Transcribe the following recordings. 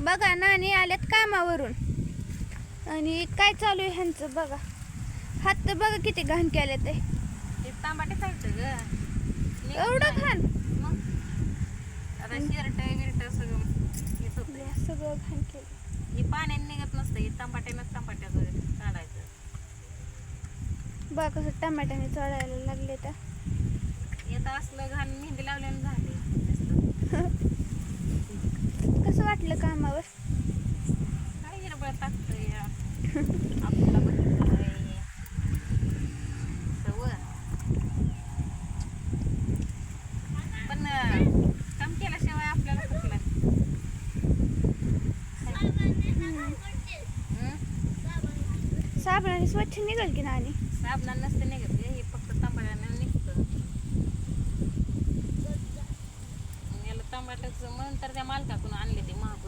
बघा नानी आल्यात कामावरून. आणि काय चालू आहे ह्यांचं बघा. हात तर बघा किती घाण केले ते तांबाटे एवढं. घाण? शिरट विरट सगळं हे सगळं घाण केलं. हे पाण्याने निघत नसतं हे तांबाट्याचं काढायचं. बघा कसं टमाट्याने चढायला लागले तर येतं असलं घाण मेहंदी लावल्यानं झाली. वाटलं कामावर. काय हिरबळ टाकतंय आपल्याला बघितलं सवय. पण काम केल्याशिवाय आपल्याला कुठलं? साबणाने स्वच्छ निघल की नानी साबणानं नसतं निघत हे फक्त तांबड्यानं निघतं. याला तांबाट्याचं म्हणून तर त्या मालकाकडून आणले ते महाग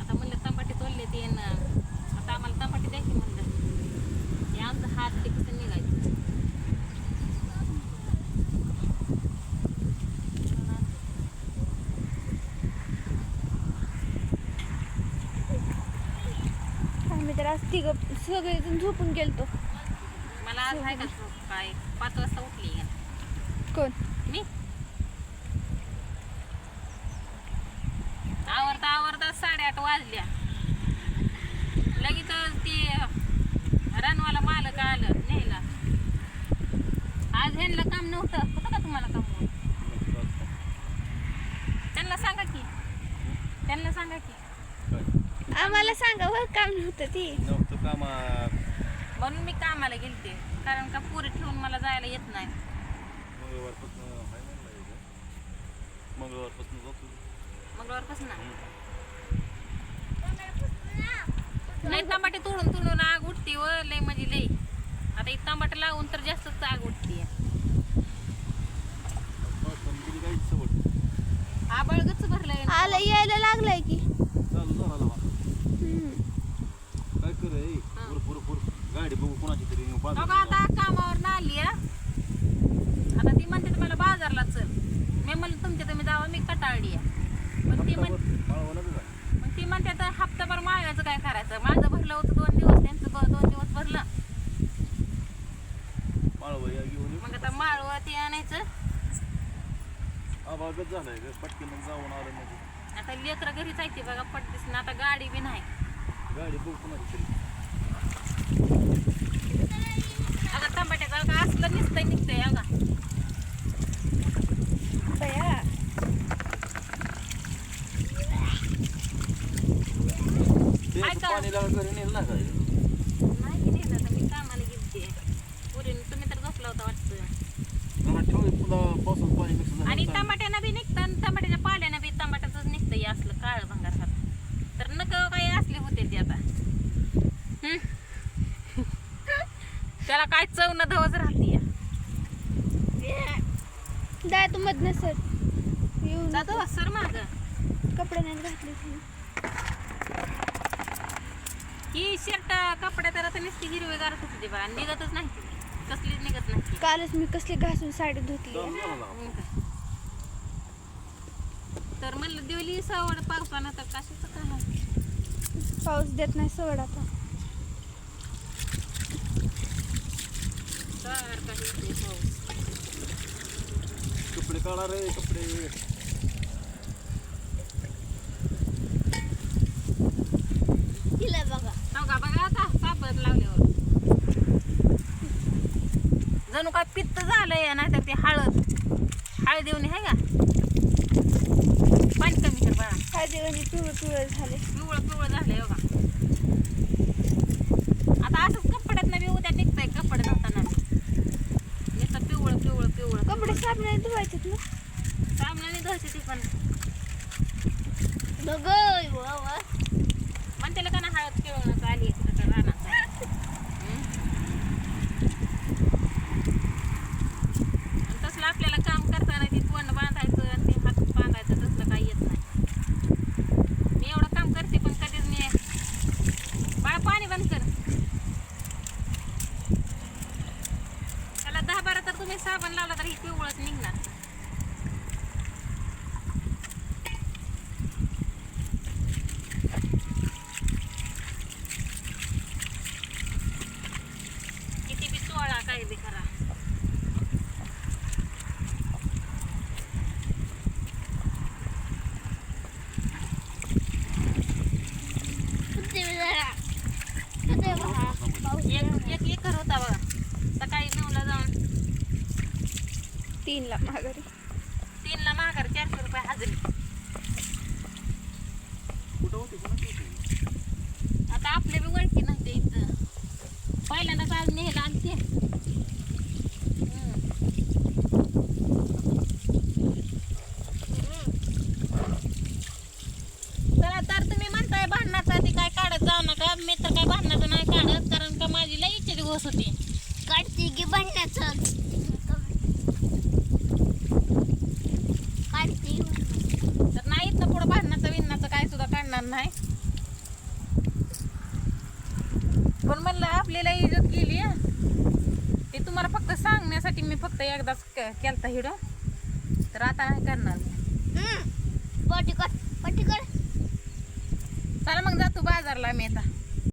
आता म्हणलं तांबाटे तोडले ते ना आता आम्हाला तांबाटे द्या की म्हणलं हे आमचं हात ते कसं निघायचं आम्ही तर आज तिघ सगळेजण झोपून गेलतो. मला आज आहे का झोप? काय? पाच वाजता उठली आहे. कोण? मी? आवरता आवरता साडेआठ वाजल्या. लगेच ते रनवाला मालक आलं न्यायला आज ह्यांना काम नव्हतं होतं का तुम्हाला काम त्यांना सांगा की त्यांना सांगा की आम्हाला सांगा वर काम नव्हतं ती. नव्हतं कामा म्हणून मी कामाला गेलते कारण का पुरी ठेवून मला जायला येत नाही. मंगळवारपासून आहे म्हणलं इथं. मंगळवारपासून जातो. मंगळवारपासून? नाही टमाटे तोडून तोडून आग उठते व लय म्हणजे लय. आता ही टमाटे लावून तर जास्तच आग उठते. पावसानं गेली काय सवड आबळ गच भरलंय. आलं यायला लागलंय की चालू झाला लावा. हम्म. काय कर रे पुर पुर पुर गाडी बघू कोणाची तरी बघा आता कामावर ना आली हा. आता ती म्हणते मला बाजारला चल. मी म्हणलं तुमच्या तुम्ही जावा मी कटाळली आहे. पण ती म्हण मग ती म्हणते आता हप्ताभर मागायचं काय करायचं? माझं भरलं होतं दोन दिवस त्यांचं ब- दोन दिवस भरलं. माळवा या घेऊन ये. मग आता माळवं ते आणायचं. आभागत झालाय ग. पटकन जाऊन आलं म्हणजे. आता लेकरं घरी जायचे बघा पटतीस ना आता गाडी बी नाही. गाडी बघू कोणाची तरी. आता टमाट्याचं का असलं निसतंय निघतंय अगा. पाणी लागलं घरी नेलं ना काय नाही नेलं आता मी कामाला गेलते पुरीन तुम्ही तर झोपला होता वाटतं घरात ठेवले पुन्हा पावसात पाणी मिक्स झालं आणि चांगलं. टमाट्यानं बी निघतं आणि टमाट्याच्या पाल्यानं बी टमाट्याचंच निघतंय असलं काळ भंगार हात तर नक काही असले होते ते आता हम्म? त्याला काय चव न धवच राहते जाय तू मधनं सर येऊन जातो सर माग कपडे नाही घातले. ही शर्ट कपड्या तर आता नुसती हिरवीगारच होती बघा निघतच नाही. कसलीच निघत नाही. कालच मी कसली घासून साडी धुतली. तर म्हणलं दिवली सवड पावसानं तर कशाचं काय पाऊस देत नाही सवड आता कपडे काढा रे कपडे. तिला बघा. का बघा आता सापत लावल्यावर जणू काय पित्त झालंय नाही तर ते हळद. हळद येऊन आहे का? पाणी कमी कर बघा हळदीवानी पिवळं पिवळं झाले पिवळं पिवळं झालंय बघा. आता असंच कपड्यात बी उद्या निघतंय कपडे धुताना नुसतं पिवळं पिवळं पिवळं कपडे साबणाने धुवायचेत ना सामनाने धुवायचे ते पण बघ म्हणते का ना हळद पिवळं आली इकडं तर रानात आहे. हम्म? आणि तसलं आपल्याला काम करताना ती तोंड बांधायचं आणि ते हात बांधायचं तसलं काही येत नाही मी एवढं काम करते पण कधीच मी बाळा पाणी बंद कर त्याला दहा बारा तर तुम्ही साबण लावला तर ही पिवळच निघणार एक एक एकर होता बघा सकाळी नऊला जाऊन तीनला माघारी. तीनला महागार चारशे रुपये हजरी. कुठं होती आता आपले बी ओळखी नव्हते इथं. पहिल्यांदाच आज नेहला आणि ते चला तर तुम्ही म्हणताय भांडणाचा ती काय काढत जाऊ नका. मी तर काय भांडणाचं नाही काढत कारण का माझी लई इच्छा दिवस होती काढते की बनण्याचं काढते तर नाही इथनं पुढं भांडणाचं विन्नाचं काय सुद्धा काढणार नाही. पण म्हणलं आपल्याला इज्जत गेली. ते तुम्हाला फक्त सांगण्यासाठी मी फक्त एकदाच केलता हिडो. तर आता नाही करणार मी? चला मग जातो बाजारला मी आता.